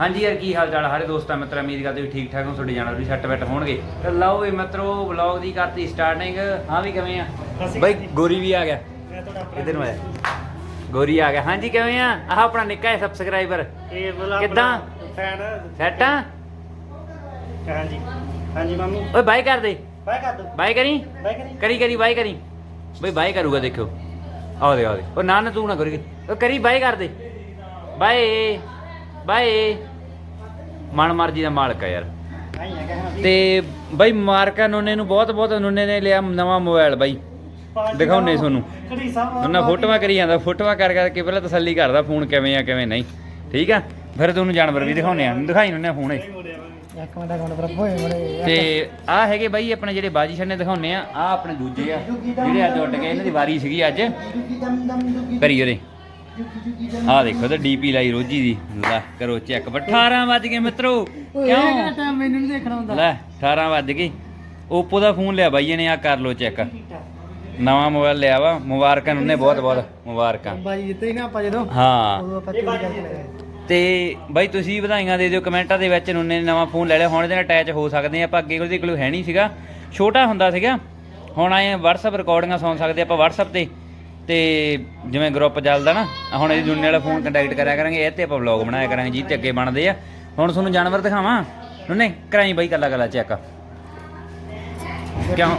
ਹਾਂਜੀ ਯਾਰ ਕੀ ਹਾਲ ਚਾਲ ਸਾਰੇ ਦੋਸਤਾਂ ਮਿੱਤਰਾਂ ਉਮੀਦ ਕਰਦੇ ਵੀ ਠੀਕ ਠਾਕ ਹੋ ਤੁਹਾਡੇ ਜਾਨਵਰ ਵੀ ਸੱਟ ਬੈਠ ਹੋਣਗੇ। ਤੇ ਲਓ ਵੀ ਮਿੱਤਰੋ ਵਲੌਗ ਦੀ ਕਰਤੀ ਸਟਾਰਟਿੰਗ ਹਾਂ ਵੀ ਕਿਵੇਂ ਆ? ਬਾਈ ਗੋਰੀ ਵੀ ਆ ਗਿਆ। ਮੈਂ ਤੁਹਾਡਾ ਆਪਣਾ ਇਧਰ ਨੂੰ ਆਇਆ ਗੋਰੀ ਆ ਗਿਆ। ਹਾਂਜੀ ਕਿਵੇਂ ਆ? ਆਹ ਆਪਣਾ ਨਿੱਕਾ ਹੈ ਸਬਸਕ੍ਰਾਈਬਰ ਇਹ ਬੋਲਾ ਕਿੱਦਾਂ? ਫੈਨ ਸੈਟ ਆ? ਹਾਂਜੀ। ਹਾਂਜੀ ਮੰਮੀ। ਓਏ ਬਾਈ ਕਰ ਦੇ। ਬਾਏ ਕਰ ਦੋ। ਬਾਈ ਕਰੀ? ਬਾਏ ਕਰੀ। ਕਰੀ ਕਰੀ ਬਾਈ ਕਰੀ। ਬਈ ਬਾਈ ਕਰੂਗਾ ਦੇਖਿਓ। ਆਓ ਦੇ ਆਓ ਦੇ ਉਹ ਨਾ ਨਾ ਤੂੰ ਨਾ ਕਰੀ। ਉਹ ਕਰੀ ਬਾਈ ਕਰ ਦੇ। ਬਾਏ। ਬਾਏ। ਮਨ ਮਰਜ਼ੀ ਦਾ ਮਾਲਕ ਆ ਯਾਰ। ਤੇ ਬਾਈ ਮਾਰਕਾ ਨੋਨੇ ਨੂੰ ਬਹੁਤ ਬਹੁਤ ਨੋਨੇ ਨੇ ਲਿਆ ਨਵਾਂ ਮੋਬਾਈਲ ਬਾਈ। ਦਿਖਾਉਣੇ ਤੁਹਾਨੂੰ। ਉਹਨਾਂ ਫੋਟੋਆਂ ਕਰੀ ਜਾਂਦਾ ਫੋਟੋਆਂ ਕਰ ਕਰਕੇ ਪਹਿਲਾਂ ਤਸੱਲੀ ਕਰਦਾ ਫੋਨ ਕਿਵੇਂ ਆ ਕਿਵੇਂ ਨਹੀਂ। ਠੀਕ ਆ? ਫਿਰ ਤੁਹਾਨੂੰ ਜਾਨਵਰ ਵੀ ਦਿਖਾਉਣੇ ਆ। ਦਿਖਾਈ ਨੋਨੇ ਫੋਨ ਤੇ ਆ ਹੈਗੇ ਬਾਈ ਆਪਣੇ ਜਿਹੜੇ ਬਾਜੀ ਛੰਨੇ ਦਿਖਾਉਣੇ ਆ ਆ ਆਪਣੇ ਦੂਜੇ ਆ। ਜਿਹੜੇ ਅੱਜ ਉੱਡ ਗਏ ਇਹਨਾਂ ਦੀ ਵਾਰੀ ਸੀਗੀ ਅੱਜ। ਕਰੀ ਉਹਦੇ। ਆ ਦੇਖੋ ਤੇ ਡੀਪੀ ਲਾਈ ਰੋਜੀ ਦੀ। ਲੈ ਕਰੋ ਚੈੱਕ 18 ਵੱਜ ਗਏ ਮਿੱਤਰੋ। ਕਿਉਂ? ਮੈਨੂੰ ਨਹੀਂ ਦੇਖਣਾ ਹੁੰਦਾ? ਲੈ 18 ਵੱਜ ਗਏ। ਓਪੋ ਦਾ ਫੋਨ ਲਿਆ ਬਾਈ ਇਹਨੇ ਆ ਕਰ ਲੋ ਚੈੱਕ ਨਵਾਂ ਮੋਬਾਈਲ ਲਿਆ ਵਾ ਮੁਬਾਰਕਾਂ ਉਹਨੇ ਬਹੁਤ ਬਹੁਤ ਮੁਬਾਰਕਾਂ। ਬਾਜੀ ਜਿੱਤੇ ਨਾ ਆਪਾਂ ਜਦੋਂ ਹਾਂ। ਤੇ ਬਾਈ ਤੁਸੀਂ ਵਧਾਈਆਂ ਦੇ ਦਿਓ ਕਮੈਂਟਾਂ ਦੇ ਵਿੱਚ ਉਹਨੇ ਨਵਾਂ ਫੋਨ ਲੈ ਲਿਆ। ਹੁਣ ਇਹਦੇ ਨਾਲ ਅਟੈਚ ਹੋ ਸਕਦੇ ਆ ਆਪਾਂ ਅੱਗੇ ਉਹਦੇ ਕੋਲ ਹੈ ਨਹੀਂ ਸੀਗਾ। ਛੋਟਾ ਹੁੰਦਾ ਸੀਗਾ। ਹੁਣ ਆਏ WhatsApp ਰਿਕਾਰਡਿੰਗਾਂ ਸੁਣ ਸਕਦੇ ਆਪਾਂ WhatsApp ਤੇ। ਤੇ ਜਿਵੇਂ ਗਰੁੱਪ ਚੱਲਦਾ ਨਾ ਹੁਣ ਇਹਦੀ ਦੁਨੀਆ ਵਾਲਾ ਫੋਨ ਕੰਟੈਕਟ ਕਰਿਆ ਕਰਾਂਗੇ ਇਹ ਤੇ ਆਪਾਂ ਵਲੌਗ ਬਣਾਇਆ ਕਰਾਂਗੇ ਜੀ ਤੇ ਅੱਗੇ ਬਣਦੇ ਆ। ਹੁਣ ਤੁਹਾਨੂੰ ਜਾਨਵਰ ਦਿਖਾਵਾਂ। ਉਹਨੇ ਕਰਾਈ ਬਾਈ ਕੱਲਾ ਕੱਲਾ ਚੈੱਕ। ਕਿਉਂ?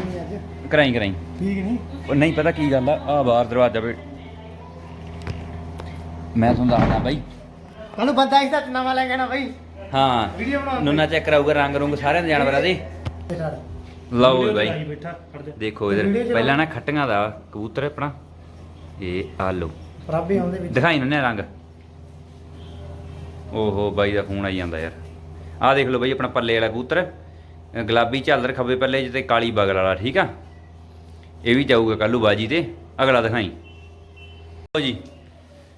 ਕਰਾਈ ਕਰਾਈ। ਠੀਕ ਨਹੀਂ? ਉਹ ਨਹੀਂ ਪਤਾ ਕੀ ਗੱਲ ਆ ਆ ਬਾਹਰ ਦਰਵਾਜ਼ਾ ਵੇ ਮੈਂ ਤੁਹਾਨੂੰ ਦੱਸਦਾ ਬਾਈ। ਕੱਲ ਬੰਦਾ ਇਸ ਦਾ ਨਵਾਂ ਲੈ ਕੇ ਨਾ ਬਾਈ। ਹਾਂ ਵੀਡੀਓ ਬਣਾ ਨੂਨਾ ਚੈੱਕ ਕਰਾਊਗਾ ਰੰਗ ਰੁੰਗ ਸਾਰਿਆਂ ਦੇ ਜਾਨਵਰਾਂ ਦੇ। ਲਓ ਬਾਈ। ਦੇਖੋ ਇਧਰ ਪਹਿਲਾਂ ਨਾ ਖੱਟੀਆਂ ਦਾ ਕਬੂਤਰ ਆਪਣਾ। ਇਹ ਆ ਲਓ ਰੱਬੇ ਆਉਂਦੇ ਵਿੱਚ। ਦਿਖਾਈ ਨੰਨੇ ਰੰਗ। ਓਹੋ ਬਾਈ ਦਾ ਫੋਨ ਆਈ ਜਾਂਦਾ ਯਾਰ। ਆਹ ਦੇਖ ਲਓ ਬਾਈ ਆਪਣਾ ਪੱਲੇ ਵਾਲਾ ਕਬੂਤਰ। ਗੁਲਾਬੀ ਝਾਲਰ ਖੱਬੇ ਪੱਲੇ 'ਚ ਤੇ ਕਾਲੀ ਬਗਲ ਵਾਲਾ ਠੀਕ ਆ? ਇਹ ਵੀ ਜਾਊਗਾ ਕੱਲੂ ਬਾਜੀ ਤੇ। ਅਗਲਾ ਦਿਖਾਈ। ਲਓ ਜੀ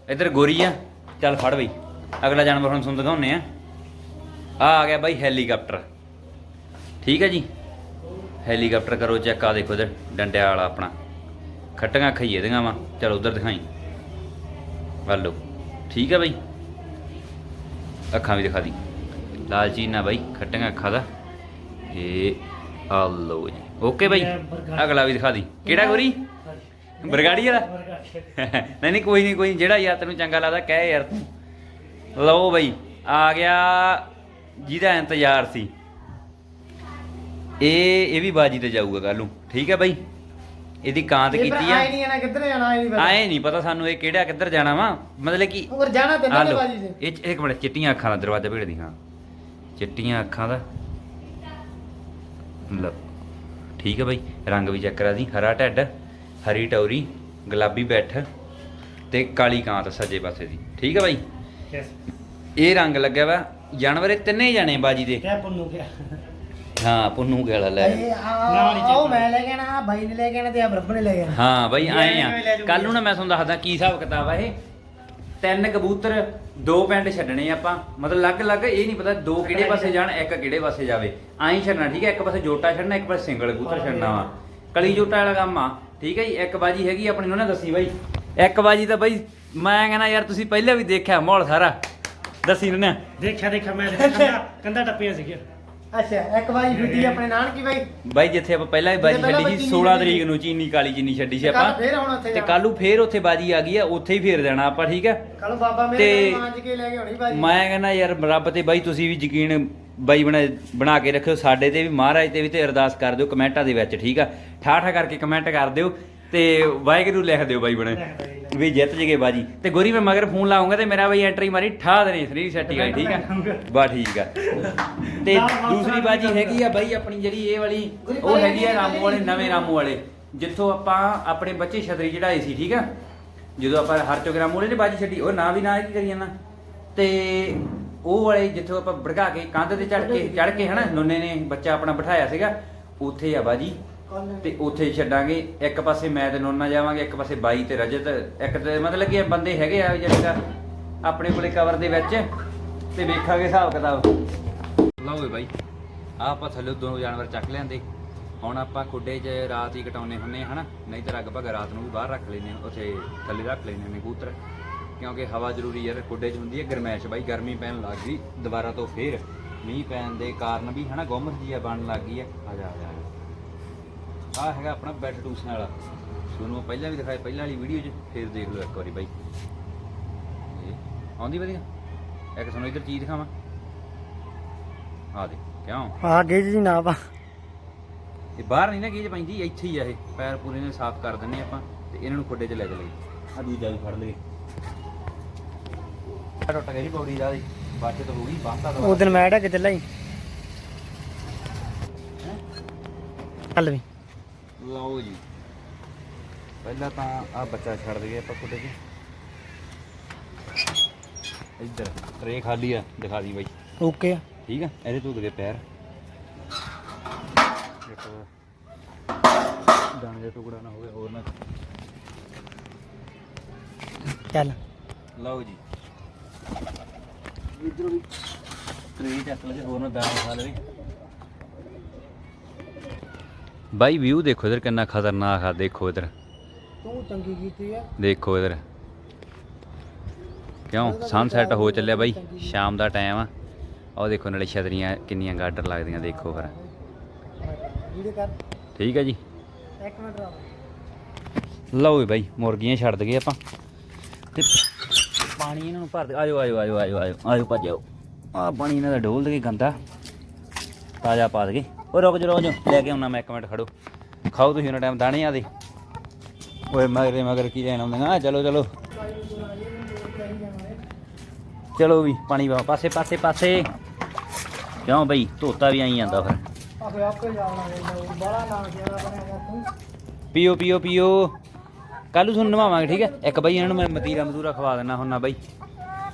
ਇੱਧਰ ਗੋਰੀ ਆ। ਚੱਲ ਫੜ ਬਈ। ਅਗਲਾ ਜਾਨਵਰ ਹੁਣ ਤੁਹਾਨੂੰ ਦਿਖਾਉਨੇ ਆ। ਆ ਆ ਗਿਆ ਬਾਈ ਹੈਲੀਕਾਪਟਰ। ਠੀਕ ਹੈ ਜੀ? ਹੈਲੀਕਾਪਟਰ ਕਰੋ ਚੈੱਕ ਆ ਦੇਖੋ ਇਧਰ ਡੰਡਿਆ ਵਾਲਾ ਆਪਣਾ। ਖੱਟੀਆਂ ਖਈਏ ਦੀਆਂ ਵਾ। ਚਲ ਉਧਰ ਦਿਖਾਈ। ਵੱਲ ਠੀਕ ਹੈ ਬਾਈ। ਅੱਖਾਂ ਵੀ ਦਿਖਾ ਦੀ। ਲਾਲ ਚੀਨਾ ਬਾਈ ਖੱਟੀਆਂ ਅੱਖਾਂ ਦਾ। ਇਹ ਆ ਲਓ ਜੀ। Okay bye. ਅਗਲਾ ਵੀ ਦਿਖਾ ਦੀ। ਕਿਹੜਾ ਗੋਰੀ? ਬਰਗਾੜੀ ਵਾਲਾ? ਨਹੀਂ ਨਹੀਂ ਕੋਈ ਨਹੀਂ ਕੋਈ ਨੀ, ਜਿਹੜਾ ਯਾਰ ਤੈਨੂੰ ਚੰਗਾ ਲੱਗਦਾ ਕਹਿ ਯਾਰ ਤੂੰ। ਲਓ ਬਾਈ ਆ ਗਿਆ ਜਿਹਦਾ ਇੰਤਜ਼ਾਰ ਸੀ। ਇਹ ਇਹ ਵੀ ਬਾਜੀ ਤੇ ਜਾਊਗਾ ਕੱਲ ਨੂੰ। ਠੀਕ ਹੈ ਬਾਈ। ਇਹਦੀ ਕਾਂਤ ਕੀਤੀ ਆ। ਆਏ ਨਹੀਂ ਆਣਾ ਕਿੱਧਰ ਜਾਣਾ ਆਏ ਨਹੀਂ ਪਤਾ। ਆਏ ਨਹੀਂ ਪਤਾ ਸਾਨੂੰ ਇਹ ਕਿਹੜਾ ਕਿੱਧਰ ਜਾਣਾ ਵਾ। ਮਤਲਬ ਕਿ ਹੋਰ ਜਾਣਾ ਤੇ ਨਾ ਬਾਜੀ ਤੇ ਇਹ 'ਚ ਇੱਕ ਮਿੰਟ ਚਿੱਟੀਆਂ ਅੱਖਾਂ ਦਾ ਦਰਵਾਜ਼ਾ ਭੇੜਦੀ ਹਾਂ। ਚਿੱਟੀਆਂ ਅੱਖਾਂ ਦਾ। ਲਓ ਠੀਕ ਹੈ ਬਾਈ ਰੰਗ ਵੀ ਚੈੱਕ ਕਰਾ ਦੀ ਹਰਾ ਢੱਡ ਹਰੀ ਟੌਰੀ ਗੁਲਾਬੀ ਬੈਠ ਤੇ ਕਾਲੀ ਕਾਂਤ ਸੱਜੇ ਪਾਸੇ ਦੀ। ਠੀਕ ਹੈ ਬਾਈ? ਯੈਸ ਇਹ ਰੰਗ ਲੱਗਿਆ ਵਾ ਜਾਨਵਰ ਇਹ ਤਿੰਨੇ ਜਾਣੇ ਬਾਜੀ ਦੇ। ਕਿਆ ਪੁੰਨੂ ਕਿਆ? ਹਾਂ ਪੁੰਨੂ ਗੇਲਾ ਲੈ ਇਹ ਆ ਉਹ ਮੈਂ ਲੈ ਕੇ ਬਾਈ ਨੇ ਲੈ ਕੇ ਤੇ ਆ ਬਰਫ ਨੇ ਲੈ ਕੇ ਹਾਂ ਬਾਈ ਆਏ ਆ। ਕੱਲ ਨੂੰ ਨਾ ਮੈਂ ਤੁਹਾਨੂੰ ਦੱਸਦਾ ਕੀ ਹਿਸਾਬ ਕਿਤਾਬ ਆ ਇਹ। ਤਿੰਨ ਕਬੂਤਰ ਦੋ ਪਿੰਡ ਛੱਡਣੇ ਆਪਾਂ। ਮਤਲਬ ਅਲੱਗ-ਅਲੱਗ ਇਹ ਨਹੀਂ ਪਤਾ ਦੋ ਕਿਹੜੇ ਪਾਸੇ ਜਾਣ ਇੱਕ ਕਿਹੜੇ ਪਾਸੇ ਜਾਵੇ। ਐਂ ਛੱਡਣਾ ਠੀਕ ਹੈ? ਇੱਕ ਪਾਸੇ ਜੋਟਾ ਛੱਡਣਾ ਇੱਕ ਪਾਸੇ ਸਿੰਗਲ ਕਬੂਤਰ ਛੱਡਣਾ ਵਾ। ਕਲੀ ਜੋਟਾ ਵਾਲਾ ਕੰਮ ਆ ਠੀਕ ਹੈ ਜੀ? ਇੱਕ ਬਾਜੀ ਹੈਗੀ ਆਪਣੀ ਉਹਨੇ ਦੱਸੀ ਬਾਈ। ਇੱਕ ਬਾਜੀ ਤਾਂ ਬਾਈ ਮੈਂ ਕਹਿੰਦਾ ਯਾਰ ਤੁਸੀਂ ਪਹਿਲਾਂ ਵੀ ਦੇਖਿਆ ਮਾਹੌਲ ਸਾਰਾ। ਦੱਸੀ ਨਾ ਦੇਖਿਆ ਦੇਖਿਆ ਮੈਂ ਕੰਦਾ ਕੰਦਾ ਟੱਪੀਆਂ ਸੀਗੀਆਂ। ਅੱਛਾ ਇੱਕ ਵਾਰੀ ਫਿੱਟੀ ਆਪਣੇ ਨਾਨਕੀ ਬਾਈ? ਬਾਈ ਜਿੱਥੇ ਆਪਾਂ ਪਹਿਲਾਂ ਵੀ ਬਾਜੀ ਜਿਹਦੇ ਪਹਿਲਾਂ ਛੱਡੀ ਸੀ ਚੀਨੀ 16 ਛੱਡੀ ਤਰੀਕ ਨੂੰ ਚੀਨੀ ਕਾਲੀ ਚੀਨੀ ਛੱਡੀ ਸੀ ਤੇ ਕੱਲ੍ਹ ਆਪਾਂ। ਫੇਰ ਉੱਥੇ ਤੇ ਜਾਣਾ। ਕੱਲ ਨੂੰ ਫੇਰ ਉੱਥੇ ਬਾਜੀ ਆ ਗਈ ਆ ਉੱਥੇ ਹੀ ਫੇਰ ਦੇਣਾ ਆਪਾਂ ਠੀਕ ਹੈ? ਕੱਲ ਬਾਬਾ ਮੇਰੇ ਤੇ ਕੋਲ ਮਾਂਜ ਕੇ ਲੈ ਕੇ ਆਉਣੀ ਬਾਜੀ। ਮੈਂ ਕਹਿੰਦਾ ਯਾਰ ਰੱਬ ਤੇ ਬਾਈ ਤੁਸੀਂ ਵੀ ਯਕੀਨ ਬਾਈ ਬਣਾ ਬਣਾ ਕੇ ਰੱਖਿਓ ਸਾਡੇ ਤੇ ਵੀ ਮਹਾਰਾਜ ਤੇ ਵੀ ਤੇ ਅਰਦਾਸ ਕਰ ਦਿਓ ਕਮੈਂਟਾਂ ਦੇ ਵਿੱਚ ਠੀਕ ਆ? ਠਾਠਾ ਕਰਕੇ ਕਮੈਂਟ ਕਰ ਦਿਓ। ਤੇ ਵਾਹਿਗੁਰੂ ਲਿਖ ਦਿਓ ਬਾਈ ਬਣੇ। ਵੀ ਜਿੱਤ ਜਗੇ ਬਾਜੀ। ਤੇ ਗੋਰੀ ਮੈਂ ਮਗਰ ਫੋਨ ਲਾਉਂਗਾ ਤੇ ਮੇਰਾ ਬਾਈ ਐਂਟਰੀ ਮਾਰੀ ਠਾ ਦੇਣੀ ਸਰੀ ਸੈਟੀ ਗਈ ਠੀਕ ਆ? ਬਾ ਠੀਕ ਆ। ਤੇ ਦੂਸਰੀ ਬਾਜੀ ਹੈਗੀ ਆ ਬਾਈ ਆਪਣੀ ਜਿਹੜੀ ਇਹ ਵਾਲੀ ਉਹ ਹੈਗੀ ਆ ਰਾਮੂ ਵਾਲੇ ਨਵੇਂ ਰਾਮੂ ਵਾਲੇ। ਜਿੱਥੋਂ ਆਪਾਂ ਆਪਣੇ ਬੱਚੇ ਛਤਰੀ ਚੜਾਏ ਸੀ ਠੀਕ ਆ? ਜਦੋਂ ਆਪਾਂ ਹਰ ਰਾਮੂ ਵਾਲੇ ਨੇ ਬਾਜੀ ਛੱਡੀ ਉਹ ਨਾ ਵੀ ਨਾ ਕੀ ਕਰੀ ਜਾਂਦਾ? ਤੇ ਉਹ ਵਾਲੇ ਜਿੱਥੋਂ ਆਪਾਂ ਭੜਕਾ ਕੇ ਕੰਧ ਤੇ ਚੜ ਕੇ ਚੜ ਕੇ ਹਨਾ ਨੁੰਨੇ ਨੇ ਬੱਚਾ ਆਪਣਾ ਬਿਠਾਇਆ ਸੀਗਾ ਉੱਥੇ ਆ ਬਾਜੀ। ਤੇ ਉੱਥੇ ਹੀ ਛੱਡਾਂਗੇ। ਇੱਕ ਪਾਸੇ ਮੈਂ ਤੇ ਨੋਨਾ ਜਾਵਾਂਗੇ, ਇੱਕ ਪਾਸੇ ਬਾਈ ਤੇ ਰਜਤ। ਇੱਕ ਤੇ ਮਤਲਬ ਕਿ ਬੰਦੇ ਹੈਗੇ ਆ ਜਿਹੜੇ ਦਾ ਆਪਣੇ ਕੋਲੇ ਕਵਰ ਦੇ ਵਿੱਚ ਤੇ ਵੇਖਾਂਗੇ ਹਿਸਾਬ ਕਿਤਾਬ। ਲਓ ਵੇ ਬਾਈ, ਆਹ ਆਪਾਂ ਥੱਲੇ ਦੋ ਜਾਨਵਰ ਚੱਕ ਲਿਆਂਦੇ। ਹੁਣ ਆਪਾਂ ਖੁੱਡੇ 'ਚ ਰਾਤ ਹੀ ਕਟਾਉਨੇ ਹੁੰਨੇ ਹਨਾ? ਨਹੀਂ ਤਾਂ ਲਗਭਗ ਰਾਤ ਨੂੰ ਵੀ ਬਾਹਰ ਰੱਖ ਲੈਨੇ ਉੱਥੇ ਥੱਲੇ ਰੱਖ ਲੈਨੇ ਨੇ ਕਬੂਤਰ। ਕਿਉਂਕਿ ਹਵਾ ਜ਼ਰੂਰੀ ਯਾਰ, ਖੁੱਡੇ 'ਚ ਹੁੰਦੀ ਹੈ ਗਰਮੈਸ਼। ਬਾਈ, ਗਰਮੀ ਪੈਣ ਲੱਗ ਗਈ, ਦੁਬਾਰਾ ਤੋਂ ਫੇਰ ਮੀਂਹ ਪੈਣ ਦੇ ਕਾਰਨ ਵੀ, ਹਨਾ ਗੁੰਮਸ ਜੀ ਆ, ਬਣਨ ਲੱਗ ਗਈ ਹੈ ਆ ਜਾ ਆ ਜਾ। ਆ ਹੈਗਾ ਆਪਣਾ ਬੈੱਡ ਟੂਸਨ ਵਾਲਾ। ਤੁਹਾਨੂੰ ਪਹਿਲਾਂ ਵੀ ਦਿਖਾਇਆ ਪਹਿਲਾਂ ਵਾਲੀ ਵੀਡੀਓ 'ਚ ਫੇਰ ਦੇਖ ਲਓ ਇੱਕ ਵਾਰੀ ਬਾਈ। ਆਉਂਦੀ ਵਧੀਆ? ਇੱਕ ਤੁਹਾਨੂੰ ਇੱਧਰ ਚੀਜ਼ ਦਿਖਾਵਾਂ। ਆ ਦੇ ਕਿਉਂ? ਆ ਗੇਜ ਜੀ ਨਾ ਪਾ ਇਹ ਬਾਹਰ ਨਹੀਂ ਨਾ ਗੀਜ ਪੈਂਦੀ ਇੱਥੇ ਹੀ ਆ ਇਹ। ਪੈਰ ਪੂਰੇ ਨੇ ਸਾਫ਼ ਕਰ ਦਿੰਨੇ ਆਪਾਂ ਤੇ ਇਹਨਾਂ ਨੂੰ ਖੁੱਡੇ 'ਚ ਲੈ ਚਲੇ ਆ ਦੂਜਾ ਵੀ ਫੜ ਲਈਏ। ਟੁੱਟ ਗਈ ਪੌੜੀ ਦਾ ਦੀ ਬਾਅਦ 'ਚ ਤਾਂ ਹੋ ਗਈ ਬਾਂਤਾ ਉਹ ਦਿਨ ਮੈਂ ਢੱਕ ਚੱਲਾ ਹੀ? ਚੱਲ ਵੀ। ਲਓ ਜੀ। ਪਹਿਲਾਂ ਤਾਂ ਆ ਬੱਚਾ ਛੱਡ ਦਈਏ ਆਪਾਂ ਖੁੱਡੇ 'ਚ ਇੱਧਰ ਟਰੇ ਖਾਲੀ ਆ ਦਿਖਾ ਦੀ ਬਾਈ। ਓਕੇ ਆ। ਠੀਕ ਆ? ਇਹਦੇ ਧੁੱਤ ਗਏ ਪੈਰ। ਦਾਣੇ ਦਾ ਟੁਕੜਾ ਨਾ ਹੋਵੇ ਹੋਰ ਨਾ। ਚੱਲ। ਲਓ ਜੀ। ਇਧਰੋਂ ਵੀ ਟ੍ਰੇ ਚੱਕ ਲਗੇ ਹੋਰ ਨਾ ਦਾਣਾ ਖਾ ਲਵੇ ਬਾਈ ਵਿਊ ਦੇਖੋ ਇਧਰ ਕਿੰਨਾ ਖਤਰਨਾਕ ਆ ਦੇਖੋ ਇਧਰ। ਤੂੰ ਚੰਗੀ ਕੀਤੀ ਆ। ਦੇਖੋ ਇਧਰ। ਕਿਉਂ? ਸਨਸੈਟ ਹੋ ਚੱਲਿਆ ਬਾਈ। ਸ਼ਾਮ ਦਾ ਟਾਈਮ ਆ। ਉਹ ਦੇਖੋ ਨਾਲੇ ਛਤਰੀਆਂ ਕਿੰਨੀਆਂ ਗਾਡਰ ਲੱਗਦੀਆਂ ਦੇਖੋ ਫਿਰ। ਵੀਡੀਓ ਕਰ। ਠੀਕ ਹੈ ਜੀ। ਇੱਕ ਮਿੰਟ ਰਾ ਲਓ ਬਾਈ ਮੁਰਗੀਆਂ ਛੱਡ ਦਈਏ ਆਪਾਂ। ਤੇ ਪਾਣੀ ਇਹਨਾਂ ਨੂੰ ਭਰ ਦੇ। ਆਜੋ ਆਜੋ ਆਜੋ ਆਜੋ ਆਜੋ ਆਜੋ ਭੱਜ ਜਾਓ ਆ ਪਾਣੀ ਇਹਨਾਂ ਦਾ ਡੋਲ ਦੇ ਗੰਦਾ। ਤਾਜ਼ਾ ਪਾ ਦਗੇ ਉਹ ਰੁਕ ਜਾ ਰੁਕ ਜਾ। ਲੈ ਕੇ ਆਉਣਾ ਮੈਂ ਇੱਕ ਮਿੰਟ ਖੜੋ। ਖਾਓ ਤੁਸੀਂ ਉਹਨਾਂ ਟਾਈਮ ਦਾਣੇ ਆ ਦੇ ਓਏ ਮਗਰੇ ਮਗਰ ਕੀ ਲੈਣ ਆਉਂਦੇ ਆ ਚਲੋ ਚਲੋ। ਚਲੋ ਵੀ ਪਾਣੀ ਪਾ ਪਾਸੇ ਪਾਸੇ ਪਾਸੇ। ਕਿਉਂ ਬਈ? ਧੋਤਾ ਵੀ ਆਈ ਜਾਂਦਾ ਫਿਰ। ਆਪੇ ਆਪੇ ਜਾਣਾ ਬੜਾ ਨਾ ਜ਼ਿਆਦਾ ਬਣਿਆ ਤੂੰ। ਪੀਓ ਪੀਓ ਪੀਓ। ਕੱਲ ਨੂੰ ਤੁਹਾਨੂੰ ਨਵਾਵਾਂਗੇ ਠੀਕ ਹੈ? ਇੱਕ ਬਾਈ ਇਹਨਾਂ ਨੂੰ ਮੈਂ ਮਤੀਰਾ ਮਜ਼ੂਰਾ ਖਵਾ ਦੇਣਾ ਹੁੰਨਾ ਬਾਈ।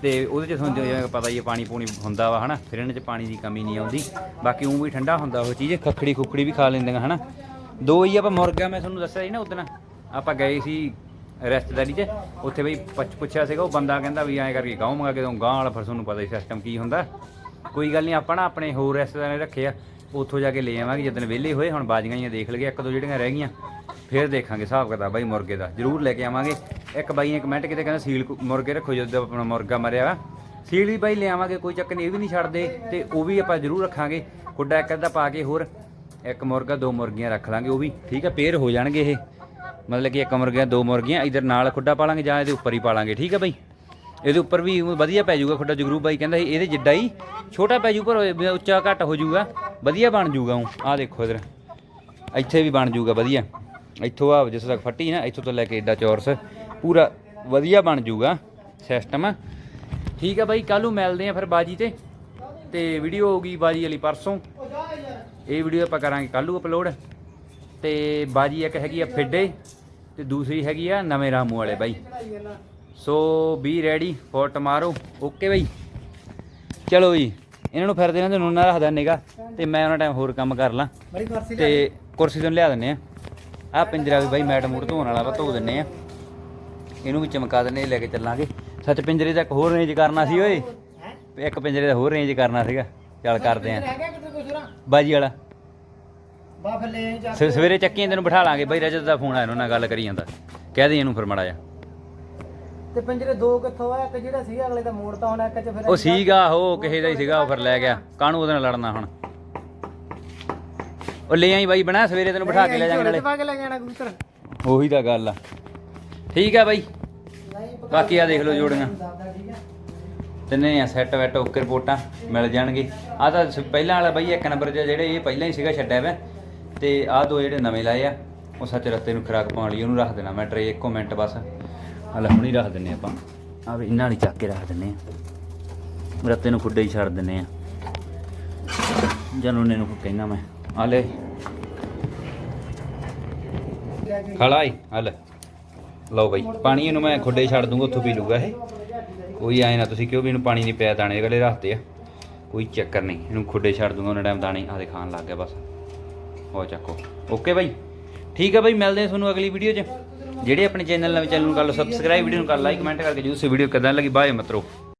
ਤੇ ਉਹਦੇ ਚ ਤੁਹਾਨੂੰ ਜਿਵੇਂ ਪਤਾ ਹੀ ਹੈ ਪਾਣੀ ਪੂਣੀ ਹੁੰਦਾ ਵਾ, ਹਨਾ? ਫਿਰ ਇਹਨਾਂ ਚ ਪਾਣੀ ਦੀ ਕਮੀ ਨਹੀਂ ਆਉਂਦੀ। ਬਾਕੀ ਉਹ ਵੀ ਠੰਡਾ ਹੁੰਦਾ ਉਹ ਚੀਜ਼, ਖੱਖੜੀ ਖੁੱਖੜੀ ਵੀ ਖਾ ਲੈਂਦੀਆਂ, ਹਨਾ? ਦੋ ਹੀ ਆਪਾਂ ਮੁਰਗਾ, ਮੈਂ ਤੁਹਾਨੂੰ ਦੱਸਿਆ ਸੀ ਨਾ ਉਦੋਂ ਆਪਾਂ ਗਏ ਸੀ ਰਿਸ਼ਤੇਦਾਰੀ 'ਚ, ਉੱਥੇ ਬਈ ਪੁੱਛਿਆ ਸੀਗਾ, ਉਹ ਬੰਦਾ ਕਹਿੰਦਾ ਵੀ ਐਂ ਕਰਕੇ ਗਾਉਂ ਮੰਗਾ ਕੇ ਦਊਂ ਗਾਂ ਵਾਲਾ ਫਿਰ ਤੁਹਾਨੂੰ ਪਤਾ ਹੀ ਸਿਸਟਮ ਕੀ ਹੁੰਦਾ। ਕੋਈ ਗੱਲ ਨਹੀਂ, ਆਪਾਂ ਨਾ ਆਪਣੇ ਹੋਰ ਰਿਸ਼ਤੇਦਾਰਾਂ ਨੇ ਰੱਖੇ ਆ। ਉੱਥੋਂ ਜਾ ਕੇ ਲੈ ਆਵਾਂਗੇ ਜਦੋਂ ਵਿਹਲੇ ਹੋਏ, ਹੁਣ ਬਾਜੀਆਂ ਹੀ ਦੇਖ ਲਗੇ ਇੱਕ ਦੋ ਜਿਹੜੀਆਂ ਰਹਿ ਗਈਆਂ, ਫਿਰ ਦੇਖਾਂਗੇ ਹਿਸਾਬ ਕਿਤਾਬ ਬਾਈ ਮੁਰਗੇ ਦਾ, ਜ਼ਰੂਰ ਲੈ ਕੇ ਆਵਾਂਗੇ। ਇੱਕ ਬਾਈ ਨੇ ਕਮੈਂਟ ਕਿਤੇ, ਕਹਿੰਦਾ ਸੀਲ ਮੁਰਗੇ ਰੱਖੋ ਜਦੋਂ ਆਪਣਾ ਮੁਰਗਾ ਮਰਿਆ ਵਾ। ਸੀਲ ਵੀ ਬਾਈ ਲੈ ਆਵਾਂਗੇ, ਕੋਈ ਚੱਕਰ ਨਹੀਂ, ਇਹ ਵੀ ਨਹੀਂ ਛੱਡਦੇ, ਤੇ ਉਹ ਵੀ ਆਪਾਂ ਜ਼ਰੂਰ ਰੱਖਾਂਗੇ। ਖੁੱਡਾ ਇੱਕ ਅੱਧਾ ਪਾ ਕੇ ਹੋਰ, ਇੱਕ ਮੁਰਗਾ, ਦੋ ਮੁਰਗੀਆਂ ਰੱਖ ਲਾਂਗੇ, ਉਹ ਵੀ ਠੀਕ ਆ ਪੇਰ ਹੋ ਜਾਣਗੇ ਇਹ। ਮਤਲਬ ਕਿ ਇੱਕ ਮੁਰਗੀਆਂ, ਦੋ ਮੁਰਗੀਆਂ, ਇਧਰ ਨਾਲ ਖੁੱਡਾ ਪਾਲਾਂਗੇ ਜਾਂ ਇਹਦੇ ਉੱਪਰ ਹੀ ਪਾਲਾਂਗੇ ਠੀਕ ਹੈ ਬਾਈ? ਇਹਦੇ ਉੱਪਰ ਵੀ ਵਧੀਆ ਪੈ ਜਾਊਗਾ ਖੁੱਡਾ ਜਗਰੂ ਬਾਈ ਕਹਿੰਦਾ ਸੀ, ਇਹਦੇ ਜਿੱਡਾ ਹੀ ਛੋਟਾ ਪੈ ਜੂ ਪਰ ਉੱਚਾ ਘੱਟ ਹੋ ਜਾਊਗਾ। ਵਧੀਆ ਬਣ ਜਾਊਗਾ ਉਹ, ਆਹ ਦੇਖੋ ਇਧਰ। ਇੱਥੇ ਵੀ ਬਣ ਜਾਊਗਾ ਵਧੀਆ। ਇੱਥੋਂ ਆ ਜਿਸ ਤੱਕ ਫੱਟੀ ਨਾ, ਇੱਥੋਂ ਤੋਂ ਲੈ ਕੇ ਏਡਾ ਚੌਰਸ, ਪੂਰਾ ਵਧੀਆ ਬਣ ਜਾਊਗਾ ਸਿਸਟਮ ਠੀਕ ਆ ਬਾਈ ਕੱਲ ਨੂੰ ਮਿਲਦੇ ਆ ਫਿਰ ਬਾਜੀ ਤੇ। ਤੇ ਵੀਡੀਓ ਹੋਊਗੀ ਬਾਜੀ ਵਾਲੀ ਪਰਸੋਂ। ਇਹ ਵੀਡੀਓ ਆਪਾਂ ਕਰਾਂਗੇ ਕੱਲ ਨੂੰ ਅਪਲੋਡ ਤੇ ਬਾਜੀ ਇੱਕ ਹੈਗੀ ਆ ਫਿੱਡੇ, ਤੇ ਦੂਸਰੀ ਹੈਗੀ ਆ ਨਵੇਂ ਰਾਮੂ ਵਾਲੇ ਬਾਈ। So be ready for tomorrow okay bye ਚਲੋ ਜੀ ਇਹਨਾਂ ਨੂੰ ਫਿਰਦੇ ਇਹਨਾਂ ਨੂੰ ਨਾ ਰੱਖਦਾ ਨਿਗਾ ਤੇ ਮੈਂ ਉਹਨਾਂ ਟਾਈਮ ਹੋਰ ਕੰਮ ਕਰ ਲਾਂ। ਤੇ ਕੁਰਸੀ ਤੋਂ ਲਿਆ ਦਿੰਨੇ ਆ। ਆ ਪਿੰਜਰਾ ਵੀ ਬਾਈ ਮੈਟ ਮੂਟ ਧੋਣ ਵਾਲਾ ਵਾ ਧੋ ਦਿੰਨੇ ਆ। ਇਹਨੂੰ ਵੀ ਚਮਕਾ ਦਿੰਨੇ ਲੈ ਕੇ ਚੱਲਾਂਗੇ। ਸੱਚ ਪਿੰਜਰੇ ਦਾ ਇੱਕ ਹੋਰ ਰੇਂਜ ਕਰਨਾ ਸੀ ਓਏ। ਇੱਕ ਪਿੰਜਰੇ ਦਾ ਹੋਰ ਰੇਂਜ ਕਰਨਾ ਸੀਗਾ। ਚੱਲ ਕਰਦੇ ਆ। ਬਾਜੀ ਵਾਲਾ। ਬਾ ਫਿਰ ਲੈ ਜਾ ਸਵੇ- ਸਵੇਰੇ ਚੱਕੀ ਤੈਨੂੰ ਬਿਠਾ ਲਾਂਗੇ। ਬਾਈ ਰਜਤ ਦਾ ਫੋਨ ਆਇਆ ਉਹਨਾਂ ਨਾਲ ਗੱਲ ਕਰੀ ਜਾਂਦਾ। ਕਹਿ ਦੇ ਇਹਨੂੰ ਫਿਰ ਮੜਾ ਜਾ ਤੇ ਪਿੰਜਰੇ ਦੋ ਕਿੱਥੋਂ ਆ ਇੱਕ ਜਿਹੜਾ ਸੀਗਾ ਅਗਲੇ ਦਾ ਮੋੜ ਤਾਂ ਹੁਣ ਇੱਕ ਚ ਫਿਰ ਉਹ ਸੀਗਾ ਉਹ ਕਿਸੇ ਦਾ ਹੀ ਸੀਗਾ ਉਹ ਫਿਰ ਲੈ ਗਿਆ। ਕਾਹਨੂੰ ਉਹਦੇ ਨਾਲ ਲੜਨਾ ਹੁਣ? ਉਹ ਲੈ ਆਈ ਬਾਈ ਬਣਾ ਸਵੇਰੇ ਤੈਨੂੰ ਬਿਠਾ ਕੇ ਲੈ ਜਾਾਂਗੇ ਨਾਲੇ। ਪਾ ਕੇ ਲੈ ਜਾਣਾ ਕਬੂਤਰ। ਉਹੀ ਤਾਂ ਗੱਲ ਆ। ਠੀਕ ਆ ਬਾਈ। ਬਾਕੀ ਆ ਦੇਖ ਲਓ ਜੋੜੀਆਂ। ਤਿੰਨੇ ਆ ਸੈੱਟ ਵੈਟ ਓਕੇ ਰਿਪੋਰਟਾਂ ਮਿਲ ਜਾਣਗੇ। ਆ ਤਾਂ ਪਹਿਲਾਂ ਵਾਲਾ ਬਾਈ ਇੱਕ ਨੰਬਰ ਜਿਹੜੇ ਇਹ ਪਹਿਲਾਂ ਹੀ ਸੀਗਾ ਛੱਡਿਆ ਵਾ। ਤੇ ਆ ਦੋ ਜਿਹੜੇ ਨਵੇਂ ਲਾਏ ਆ ਉਹ ਸੱਚ ਰਸਤੇ ਨੂੰ ਖਰਾਕ ਪਾਉਣ ਲਈ ਉਹਨੂੰ ਰੱਖ ਦੇਣਾ ਮੈਂ ਟਰੇ ਇੱਕੋ ਮਿੰਟ ਬਸ। ਹਲ ਹੁਣੀ ਰੱਖ ਦਿੰਨੇ ਆਪਾਂ। ਆ ਵੀ ਇਹਨਾਂ ਵਾਲੀ ਚੱਕ ਕੇ ਰੱਖ ਦਿੰਨੇ ਆ। ਰੱਤੇ ਨੂੰ ਖੁੱਡੇ ਹੀ ਛੱਡ ਦਿੰਨੇ ਆ। ਜਨੂੰ ਨੇ ਕਹਿੰਦਾ ਮੈਂ। ਆ ਲੈ। ਖਲਾਈ ਹਲ ਲਓ ਬਾਈ ਪਾਣੀ ਇਹਨੂੰ ਮੈਂ ਖੁੱਡੇ ਹੀ ਛੱਡ ਦੂੰਗਾ ਉੱਥੋਂ ਪੀ ਲੂਗਾ ਇਹ। ਕੋਈ ਐ ਨਾ ਤੁਸੀਂ ਕਿਉਂ ਵੀ ਇਹਨੂੰ ਪਾਣੀ ਨਹੀਂ ਪਿਆ ਦਾਣੇ ਗਲੇ ਰੱਖਦੇ ਆ। ਕੋਈ ਚੱਕਰ ਨਹੀਂ ਇਹਨੂੰ ਖੁੱਡੇ ਛੱਡ ਦੂੰਗਾ ਉਹਨਾਂ ਟਾਈਮ ਦਾਣੇ ਆਦੇ ਖਾਣ ਲੱਗ ਗਿਆ ਬਸ। ਹੋ ਚੱਕੋ। Okay bye. ਠੀਕ ਆ ਬਾਈ ਮਿਲਦੇ ਆ ਤੁਹਾਨੂੰ ਅਗਲੀ ਵੀਡੀਓ 'ਚ। ਜਿਹੜੇ ਆਪਣੇ ਚੈਨਲ ਨਵੇਂ ਚੈਨਲ ਨੂੰ ਕਰ ਲਓ ਸਬਸਕ੍ਰਾਈਬ ਵੀਡੀਓ ਨੂੰ ਕਰ ਲਾਈਕ ਕਮੈਂਟ ਕਰਕੇ ਜਰੂਰ ਸੇ ਵੀਡੀਓ ਕਿਦਾਂ ਲੱਗੀ, ਬਾਏ, ਮਤਰੋ।